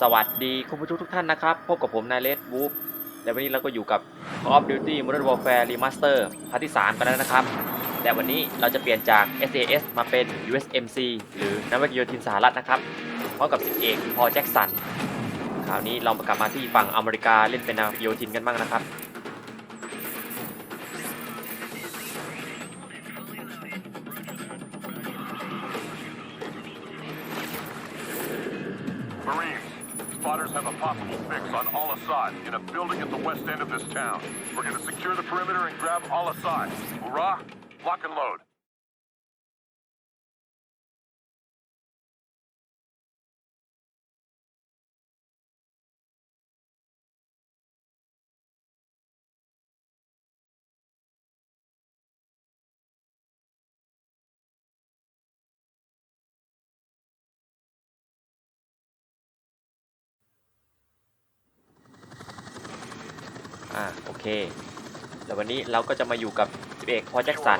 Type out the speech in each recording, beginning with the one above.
สวัสดีคุณผู้ชมทุกท่านนะครับ พบกับผมนายเลดวูฟและวันนี้เราก็อยู่กับ Call of Duty Modern Warfare Remaster พาร์ทที่ 3 กันแล้วนะครับ แต่วันนี้เราจะเปลี่ยนจาก SAS มาเป็น USMC หรือนักวิทยาทินสหรัฐนะครับพร้อมกับสิบเอกพอลแจ็กสันคราวนี้เรากลับมาที่ฝั่งอเมริกาเล่นเป็นนาวิกโยธินกันบ้างนะครับ Al Assad in a building at the west end of this town. We're gonna secure the perimeter and grab Al Assad. Hoorah! Lock and load. เค แล้ววันนี้เราก็จะมาอยู่กับสิบเอกพอแจ็คสัน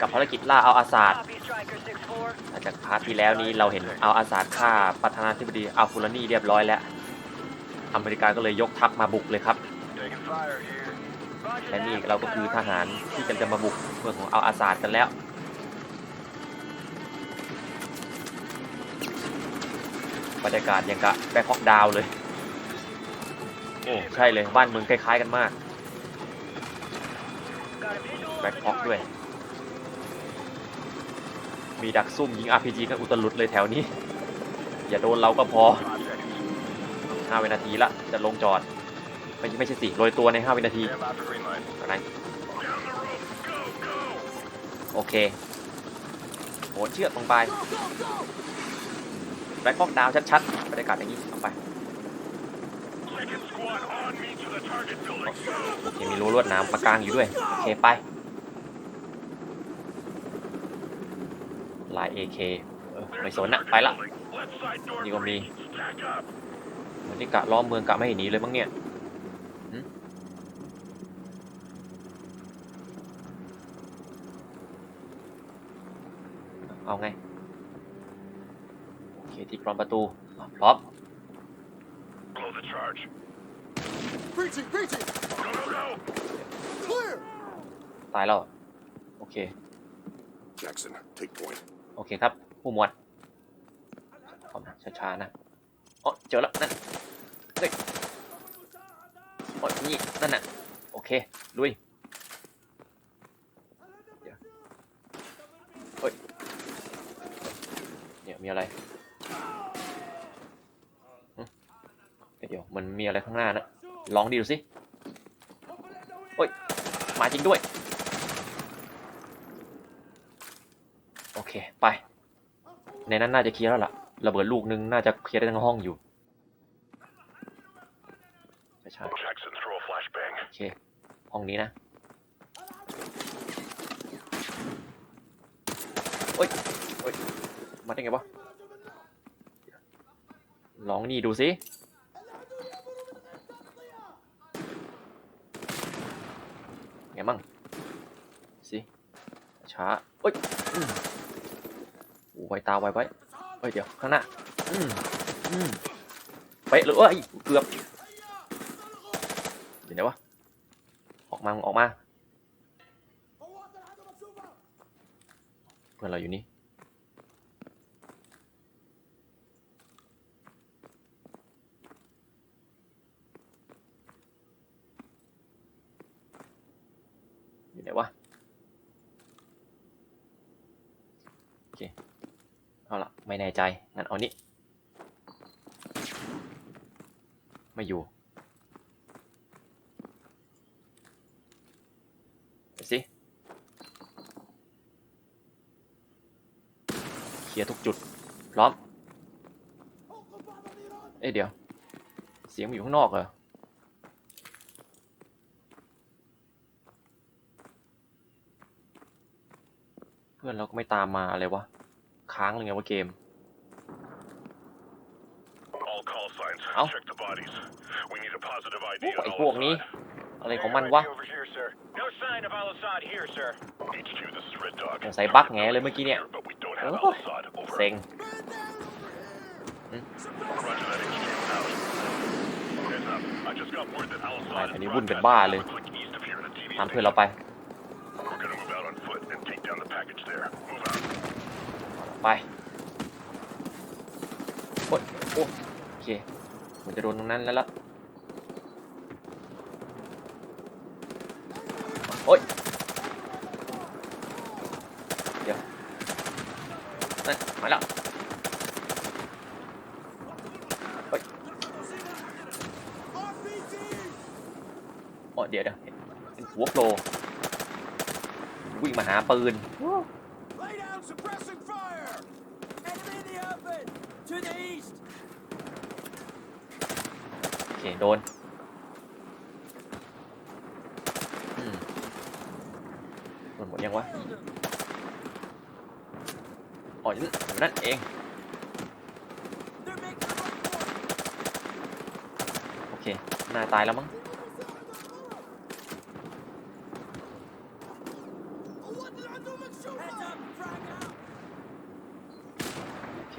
กับภารกิจล่าเอาอาซาดหลังจากพาร์ทที่แล้วนี้เราเห็นเอาอาซาดฆ่าประธานาธิบดีอัลฟูลานีเรียบร้อยแล้ว อเมริกาก็เลยยกทัพมาบุกเลยครับ และนี่เราก็คือทหารที่กำลังจะมาบุกเมืองของเอัลอาซาดกันแล้วบรรยากาศยังกะแบ็คฮอกดาวเลย โอ้ ใช่เลย บ้านเมืองคล้ายๆกันมาก Got a visual on แบ็ค the ฮอกด้วย มีดักซุ่มยิง RPG กันอุตลุดเลยแถวนี้ อย่าโดนเราก็พอ 5 วินาทีละจะลงจอด ไม่ไม่ใช่สิโรยตัวใน 5 วินาทีอะไรโอเคโหนเชือกลงไปแบ็คฮอกดาวชัดๆบรรยากาศอย่างนี้เอาไป Second squad on me to the target building. โอ เคมีรั้วลวดน้ำประกางอยู่ด้วย โอเคไป ลาย AK เออไม่สนนะไปละนี่ก็มี Stack up. วันนี้กะล้อมเมืองกะไม่หนีเลยมั้งเนี่ยเอาไง โอเคที่กรอนประตู พร้อม the charge. Breaching, breaching! Go, go, go! Clear! ตายแล้ว โอเค Jackson, take point. โอเคครับ ผู้หมวดพร้อมนะช้าๆนะอ๋อเจอแล้ว นั่นเฮ้ยอ๋อนี่ นั่นน่ะ โอเค ลุยเดี๋ยวเฮ้ยเนี่ยมีอะไร เดี๋ยวมันมีอะไรข้างหน้านะ ลองดีดูสิเฮ้ย มาจริงด้วย โอเค ไป ในนั้นน่าจะเคลียร์แล้วล่ะ ระเบิดลูกนึงน่าจะเคลียร์ได้ทั้งห้องอยู่ใช่ Jackson, throw a flashbang. ๆโอเค ห้องนี้นะโอ้ยโอ้ยมาได้ไงวะลองนี่ดูสิ ไงมั่งสิช้าเอ้ยโอ้ไวตาไวไว้เฮ้ยเดี๋ยวข้างหน้าอืมอืมเป๊ะเลยเอ้เกือบเดี๋ยววะออกมาออกมาเพื่อนเราอยู่นี่ อยู่ไหนวะ โอเค เอาละ ไม่แน่ใจ งั้นเอานี้ ไม่อยู่ไปสิ เคลียร์ทุกจุด พร้อม เอ้ยเดี๋ยว เสียงมันอยู่ข้างนอกเหรอเพื่อนเราก็ไม่ตามมาอะไรวะ ค้างเลยไงวะเกม โอ้ ID ไอ้ on พวก Al นี้ Assad. อะไรของมันวะ Over here, sir. No sign of Al Assad here, sir. HQ, this is Red Dog. สงสัยบั๊กแงเลยเมื่อกี้เนี่ย But we don't have โอ้ Al ย Assad. Over. เซ็ง Roger that, HQ. Out. got word that Al ไป Assad อัน is นี้วุ่นเป็นบ้าเลย broadcasting click east of here to TV ตามเพื่อนเราไป We're gonna move out on foot and take down the package there. Move out. ไปโอ๊ยโอ้โอเค เหมือนจะโดนตรงนั้นแล้วล่ะโอ๊ยเดี๋ยวนั่นมาแล้วเฮ้ย RPG! อ๋อเดี๋ยวเดี๋ยวเห็นหัวโผล่วิ่งมาหาปืน Lay down suppressing fire! Enemy in the open! To the east! โอเค โด นอืมโดนหมดยังวะอ๋อยนั่นเองโอเคน้าตายแล้วมั้งโอเค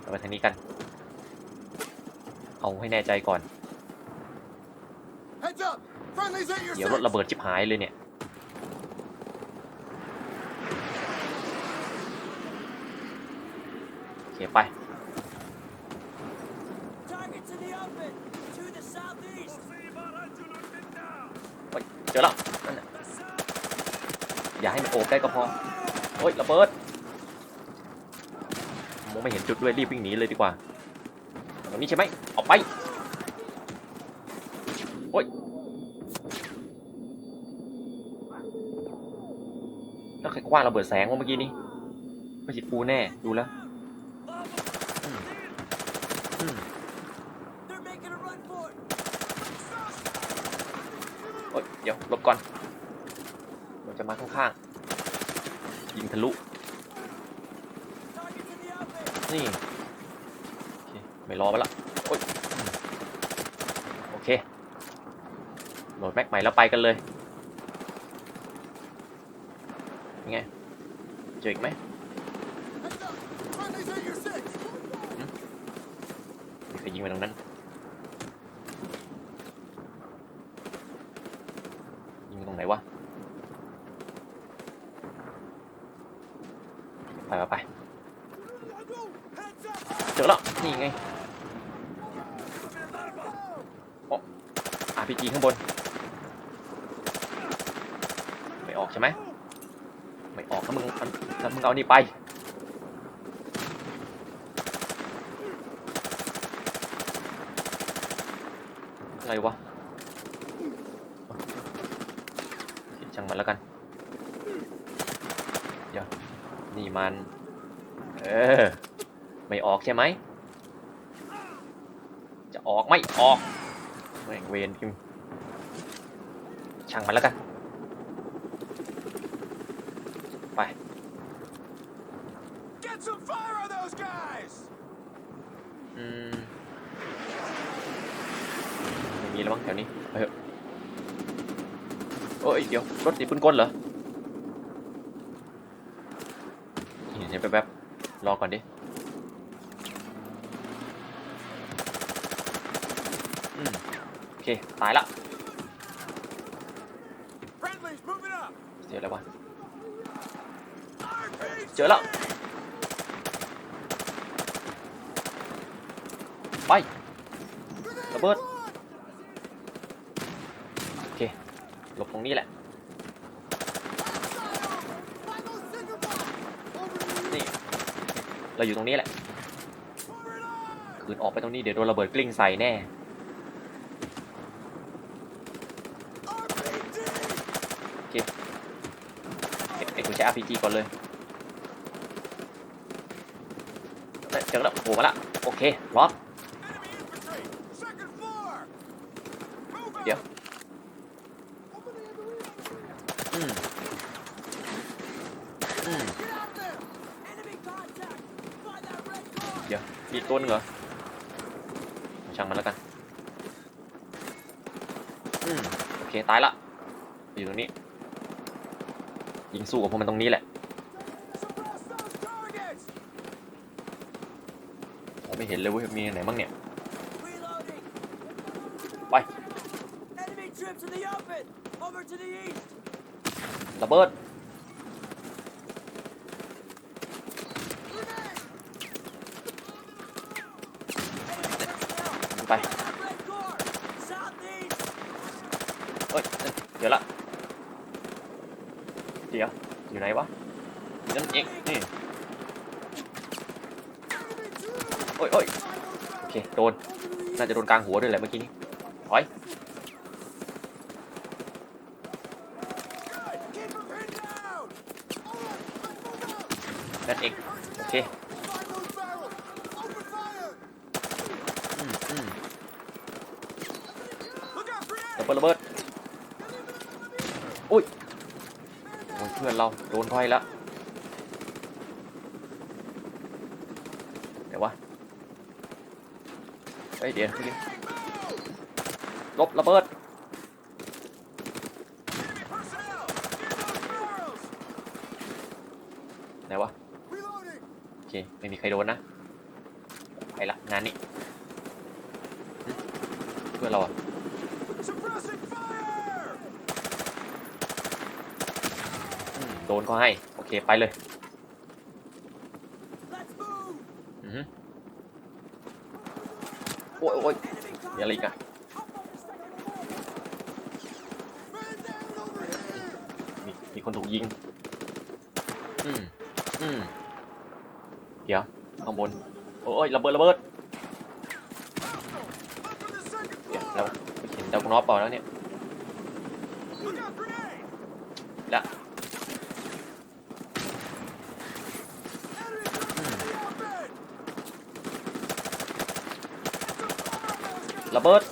เราไปทางนี้กัน เอาให้แน่ใจก่อน Heads up! Friendly's at your เดี๋ยวรถ six! ระเบิดชิบหายเลยเนี่ย โอเคไป Targets in the open! To the southeast! เฮ้ยเจอแล้วนั่นน่ะอย่าให้มันโอบได้ก็พอโอ้ยระเบิดมองไม่เห็นจุดด้วยรีบวิ่งหนีเลยดีกว่าตรงนี้ใช่ไหมออก ไป โอ้ย แล้วใครคว้างระเบิดแสงวะเมื่อกี้นี้ไม่ใช่กูแน่ ดูแล้วโอ้ย เดี๋ยวหลบก่อนมันจะมาข้างๆ ยิงทะลุ นี่ ไม่รอมันละโอ๊ย เคโหลดแม็กใหม่แล้วไปกันเลยยังไงเจออีกไหม Heads up! Friendly's at your six! มีใครยิงไปตรงนั้น ยิงตรงไหนวะ ไปไปไป Heads up! เจอแล้ว นี่ไงโอ้ RPG ข้างบน ไม่ออกใช่ไหม ไม่ออกถ้ามึงถ้ามึงเอานี่ไป อะไรวะเห็นช่างมันแล้วกัน เดี๋ยว นี่มัน เออ ไม่ออกใช่ไหม จะออกไม่ออก แม่งเวนพิมพ์ช่างมันแล้วกัน ไป Get some fire on those guys! อืมไม่มีแล้วมั้งแถวนี้ไปเถอะโอ้ยเดี๋ยว รถติดปืนกลเหรอเห็นแป๊บๆรอก่อนดิอืมโอ เคตายละ Friendly's moving up! เจอแล้ววะ RPG! เจอแล้วไประเบิดโอเคหลบตรงนี้แหละนี่เราอยู่ตรงนี้แหละคืนออกไปตรงนี้เดี๋ยวโดนระเบิดกลิ้งใส่แน่ เก็บไอ้กูใช้ RPG ก่อนเลยเจอแล้วโผล่มาละโอเคล็อกเดี๋ยวอืมอืมเดี๋ยวมีตัวนึงเหรอช่างมันแล้วกันอืมโอเค ตายละอยู่ตรงนี้ ยิงสู้กับพวกมันตรงนี้แหละ Suppress those targets! ผมไม่เห็นเลยเว้ยมีอันไหนบ้างเนี่ย Reloading! ไป Enemy troops in the open! Over to the east! ระเบิด ไป Red Corps! Southeast! เอ้ย เดี๋ยวละ เดี๋ยว อยู่ไหนวะอยู่ นี่โอ้ยโอ้ยโอเค โดน น่าจะโดนกลางหัวด้วยแหละเมื่อกี้นี้ถอยนั่นเอง โอเคระเบิดระเบิดอุ้ยเพื่อนเราโดนค่อยแล้วเดี๋ยววะ เฮ้ยเดี๋ยวพี่ลบระเบิดไหนวะโอเคไม่มีใครโดนนะไปละงานนี้เพื่อเราอะโดนก็ให้ โอเค ไปเลย Let's move! อือฮึโอ้ยโอ้ย Enemy มี อะไรอีกอะ Man down over here! มีมีคนถูกยิง อืมอืมเดี๋ยวข้างบน โอ้ยระเบิดระเบิด Up on the second เดี๋ยว floor! เราไปเห็นดาวน็อปเปล่าแล้วเนี่ย Look out, grenade! ละ Enemy troops in the open! ระเบิด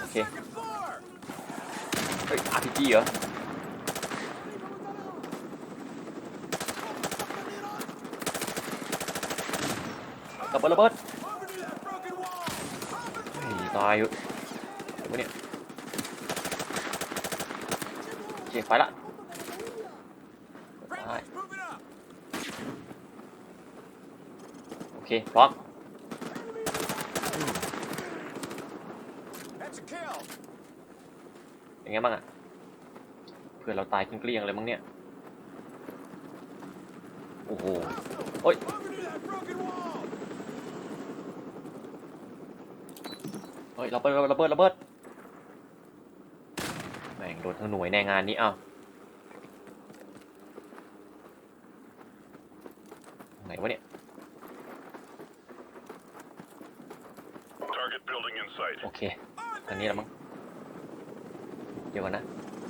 โอเคเฮ้ยอาร์พีจีเหรอระเบิดระเบิดตายอยู่เนี่ยโอเคไปละ Friendly's moving up! โอ เคพร้อมอืม That's a kill! เป็นไงบ้างอะเพื่อนเราตายเกลี้ยงเลยมั้งเนี่ย โอ้โห Hostile! Oi. Over to that broken wall! เฮ้ยระเบิดระเบิดระเบิดแม่งโดนทั้งหน่วยแนงานนี้อ้าวไหนวะเนี่ย Target building in sight. โอเค ทางนี้แล้วมั้ง เดี๋ยวก่อนนะ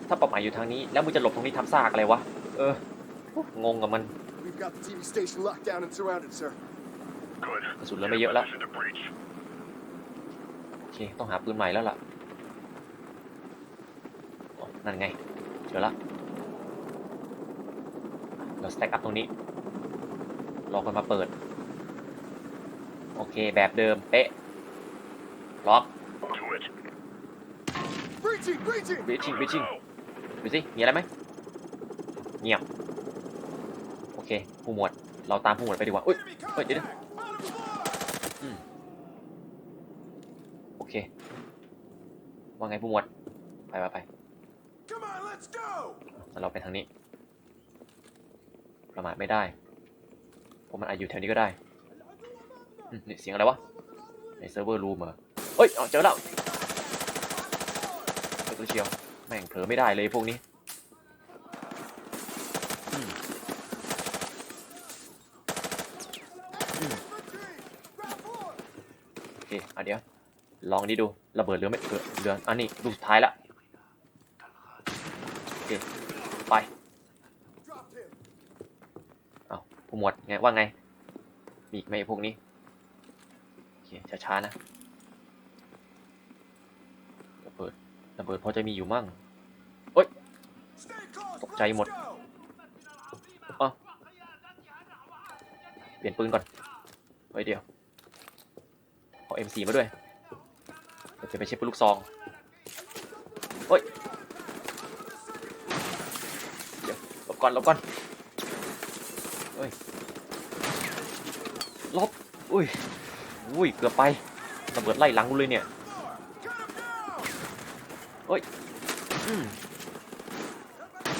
ถ้าเป้าหมายอยู่ทางนี้ แล้วมึงจะหลบตรงนี้ทำซากอะไรวะ เออ งงกับมัน We've got the TV station locked down and surrounded, sir. Good. กระสุนเหลือไม่เยอะแล้ว Position to breach. โอเค ต้องหาปืนใหม่แล้วล่ะอ๋อนั่นไง เจอละ เราสแต็กอัพตรงนี้ รอคนมาเปิด โอเค แบบเดิม เป๊ะ ล็อก To it. Breaching! Breaching! บิชิงบิชิง Go. ดูสิมีอะไรไหมเงียบโอเคผู้หมวดเราตามผู้หมวดไปดีกว่าอุ้ย Enemy Wait, did it- contact! Bottom floor! โอเค ว่าไงผู้หมวดไปไปไป Come on, let's go! งั้นเราไปทางนี้ ประมาทไม่ได้เพราะมันอาจอยู่แถวนี้ก็ได้อืมนี่เสียงอะไรวะ ในเซิร์ฟเวอร์รูมเหรอ เฮ้ยเจอแล้วเจอตัวเชียว แม่งเผลอไม่ได้เลยพวกนี้โอเคอะเดี๋ยว ลองนี่ดู ระเบิดเรือไม่เรือเรืออันนี้ดูสุดท้ายละโอเค ไปเอาผู้หมวดไงว่าไง มีอีกไหมพวกนี้ โอเคช้าๆนะเบิด ระเบิดพอจะมีอยู่มั่ง Stay close! Tốc cháy let's một. go! เปลี่ยนปืนก่อนไว้เดี๋ยวเอา M4 มาด้วยเดี๋ยวจะไปเช็คปืนลูกซองเฮ้ยเดี๋ยวหลบก่อนหลบก่อนเฮ้ยลบอุ้ยอุ้ยเกือบไประเบิดไล่หลังกูเลยเนี่ย เฮ้ยอืม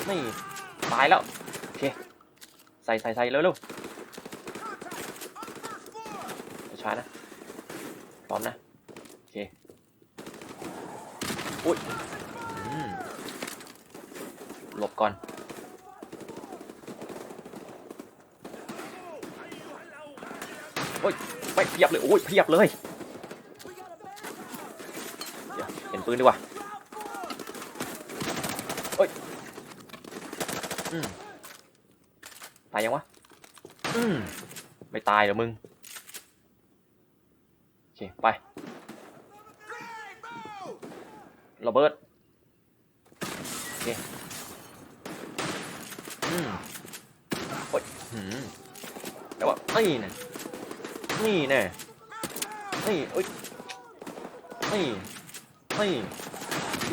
นี่ตายแล้ว โอเค ใส่ใส่ใส่เร็วเร็วช้าๆนะพร้อมนะ โอเคอุ้ยอืมหลบก่อนโอ้ยไม่เพียบเลย โอ้ยเพียบเลยเดี๋ยวเห็นปืนดีกว่า โอ้ยอืมตายยังวะ อืมไม่ตายเหรอมึง โอเค ไประเบิด โอเค อืมโอ้ยหืมแต่ว่านี่นะนี่แน่นี่โอ้ยนี่นี่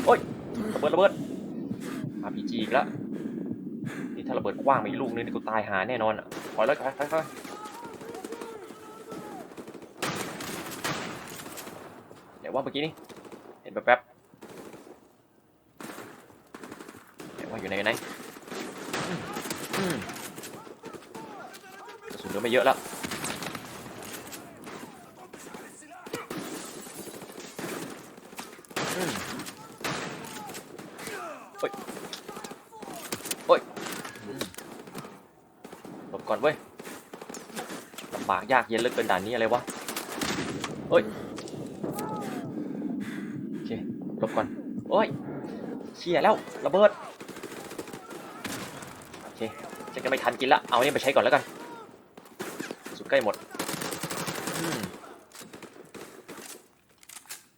โอ้ยระเบิดระเบิด RPG อีกแล้วนี่ถ้าระเบิดกว้างมาอีกลูกนึงนี่กูตายหาแน่นอนอะถอยแล้วถอยถอยถอยเดี๋ยวว่าเมื่อกี้นี่เห็นแป๊บๆเดี๋ยวว่าอยู่ไหนกันไหนกระสุนเหลือไม่เยอะแล้ว อืมโอ้ย โอ้ยอืมหลบก่อนเว้ยลำบากยากเย็นเหลือเกินด่านนี้อะไรวะเฮ้ยโอเคลบก่อนโอ้ยเชี่ยแล้วระเบิดโอเคจะจะไม่ทันกินละเอาเนี่ยไปใช้ก่อนแล้วกันสุดใกล้หมด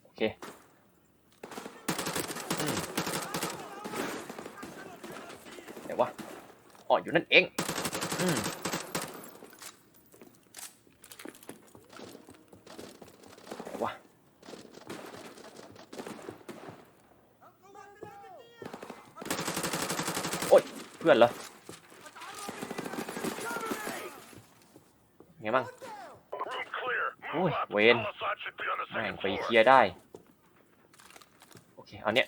โอเคอเดี๋ยววะอ๋ออยู่นั่นเองอืมเดี๋ยววะ เพื่อนเหรอ ไงบ้าง Room clear. Ui, Move up. Wayne. Al-Assad should be on the แม่ง second ไป floor. เคลียร์ได้ โอเค เอาเนี้ย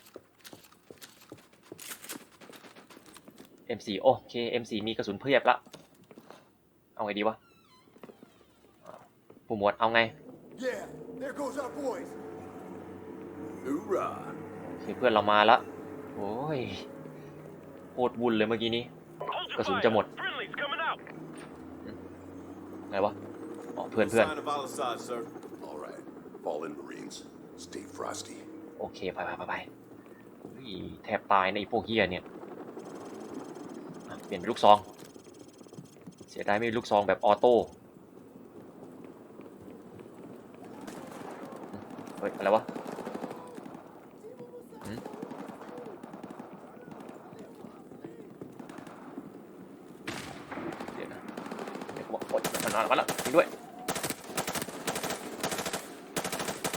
M4 โอเค M4 มีกระสุนเพียบละ เอาไงดีวะอ่าผู้หมวดเอาไง Yeah, there goes our boys. Hoorah. โอเคเพื่อนเรามาละโอ้ยโคตรวุ่นเลยเมื่อกี้นี้ Hold your กระสุน fire. จะหมด Friendly's coming out. ไงวะอ๋อเพื่อนเพื่อน Sign of Al-Assad, sir. All right. Fall in, Marines. Stay frosty. โอเค ไปไปไปไปอุ้ยแทบตายในไอ้พวกเฮียเนี่ยอะเปลี่ยนเป็นลูกซอง เสียดายไม่มีลูกซองแบบออโต้เฮ้ย อะไรวะหืมเดี๋ยวนะเดี๋ยวกูบอกโอ๊ยมันมาแล้วมาแล้วจริงด้วย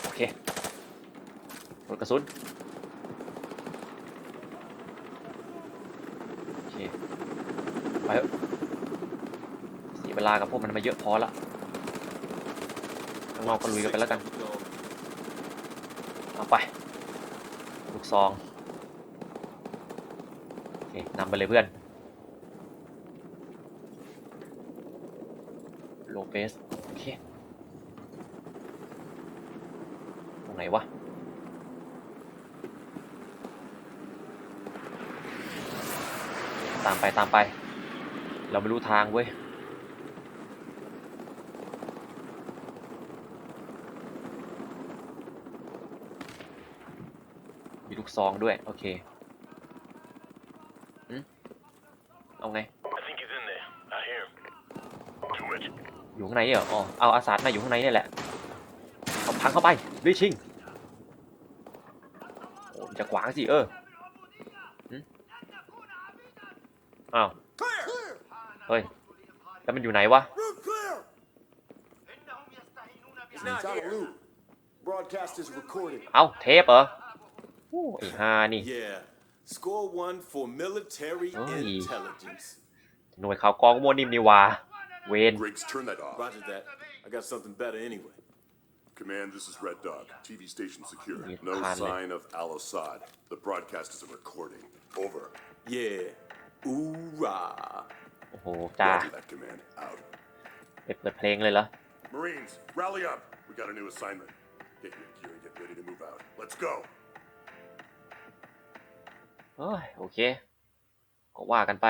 โอเค หมดกระสุนโอเคไปเถอะเสียเวลากับพวกมันมาเยอะพอละข้างนอกก็ลุยกันไปแล้วกันเอาไปลูกซองโอเคนำไปเลยเพื่อนโลเปสโอเคตรงไหนวะามไปตามไป เราไม่รู้ทางเว้ยมีลูกซองด้วย โอเคอืมเอาไง I think he's in there. I hear him. To it. อยู่ข้างในเนี่ยเหรออ๋อเอาอาสาดมาอยู่ข้างในเนี่ยแหละเอาพังเข้าไปรีชิงโอ้จะขวางสิเออหึ อ้าว Clear! Clear! เฮ้ย แล้วมันอยู่ไหนวะ Room clear! It's out of loop. Broadcast is recorded. เอ้าเทปเหรอโอ้ไอ้ฮานี่ Yeah. Score one for military Oi. intelligence. หน่วยข่าวกรองมัวนิ่มนี่หวาเวน Griggs, turn that off. Roger that. I got something better anyway. Command, this is Red Dog. TV station secure. Yeah, No kindly. sign of Al Assad. The broadcast is a recording. Over. Yeah. Hoorah. โอ้โหจ้า Roger that, Command. Out. ไปเปิดเพลงเลยเหรอ Marines, rally up. We got a new assignment. Get your gear and get ready to move out. Let's go. เอ้ยโอเค ก็ว่ากันไป